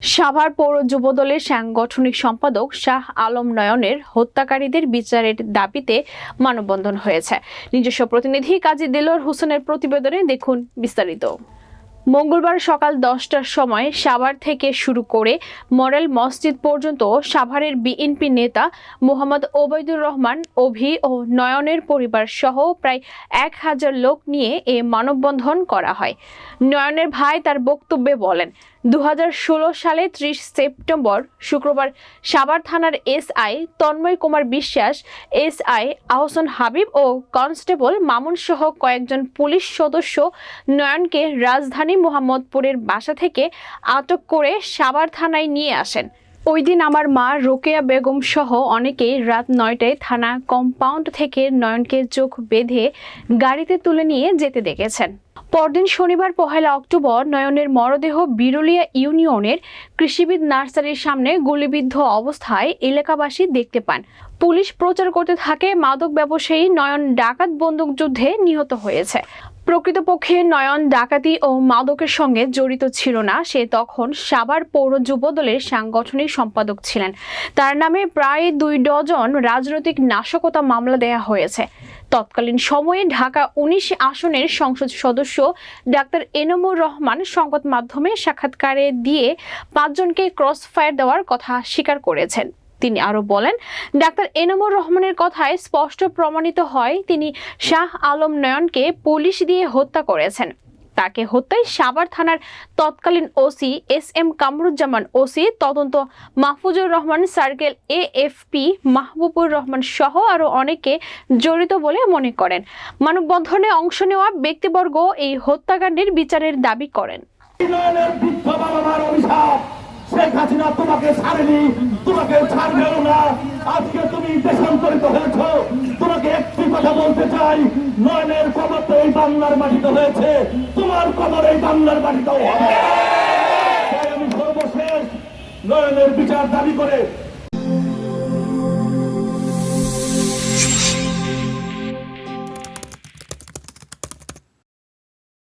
সাভার পৌর যুবদলের সাংগঠনিক সম্পাদক শাহ আলম নয়নের হত্যাকারীদের বিচারের দাবিতে মানববন্ধন হয়েছে। নিজস্ব প্রতিনিধি কাজী দিলর হোসেনের প্রতিবেদনে দেখুন বিস্তারিত। মঙ্গলবার সকাল দশটার সময় সাভার থেকে শুরু করে মরেল মসজিদ পর্যন্ত সাভারের বিএনপি নেতা মোহাম্মদ ওবায়দুর রহমান, অভি ও নয়নের পরিবার সহ প্রায় এক হাজার লোক নিয়ে এ মানববন্ধন করা হয়। নয়নের ভাই তার বক্তব্যে বলেন দু হাজার ষোলো সালে ত্রিশ সেপ্টেম্বর শুক্রবার সাভার থানার এসআই তন্ময় কুমার বিশ্বাস, এসআই আহসান হাবিব ও কনস্টেবল মামুন সহ কয়েকজন পুলিশ সদস্য নয়নকে রাজধানী মোহাম্মদপুরের বাসা থেকে আটক করে সাভার থানায় নিয়ে আসেন। ওই দিন আমার মা রোকেয়া বেগম সহ অনেকেই রাত নয়টায় থানা কম্পাউন্ড থেকে নয়নকে চোখ বেঁধে গাড়িতে তুলে নিয়ে যেতে দেখেছেন। পরদিন শনিবার পহেলা অক্টোবর নয়নের মরদেহ বিরুলিয়া ইউনিয়নের কৃষিবিদ নার্সারির সামনে গুলিবিদ্ধ অবস্থায় এলাকাবাসী দেখতে পান। পুলিশ প্রচার করতে থাকে মাদক ব্যবসায়ী নয়ন ডাকাত বন্দুকযুদ্ধে নিহত হয়েছে। প্রকৃতপক্ষে নয়ন ডাকাতি ও মাদকের সঙ্গে জড়িত ছিল না। সে তখন সাভার পৌর যুবদলের সাংগঠনিক সম্পাদক ছিলেন। তার নামে প্রায় দুই ডজন রাজনৈতিক নাশকতা মামলা দেয়া হয়েছে। তৎকালীন সময়ে ঢাকা উনিশ আসনের সংসদ সদস্য ডাক্তার এনামুর রহমান সংবাদ মাধ্যমে সাক্ষাৎকারে দিয়ে পাঁচজনকে ক্রস ফায়ার দেওয়ার কথা স্বীকার করেছেন। তিনি আরও বলেন, ডাক্তার এনামুর রহমানের কথায় স্পষ্ট প্রমাণিত হয়, তিনি শাহ আলম নয়নকে পুলিশ দিয়ে হত্যা করেছেন। তাকে হত্যায় সাভার থানার তৎকালীন OC S M Kamruzzaman OC, তদন্ত মাহফুজুর রহমান, সার্কেল এএফপি মাহবুবুর রহমান সহ আরও অনেকে জড়িত বলে মনে করেন। মানববন্ধনে অংশ নেওয়া ব্যক্তিবর্গ এই হত্যাকাণ্ডের বিচারের দাবি করেন। শেখ হাসিনা তোমাকে ছাড়েনি তোমাকে ছাড়বেও না। আজকে তুমি দেশান্তরিত হয়েছ তোমাকে একটি কথা বলতে চাই নয়নের কবর তো এই বাংলার মাটিতে হয়েছে। তোমার কবর এই বাংলার মাটিতেও হবে। সর্বশেষ নয়নের বিচার দাবি করে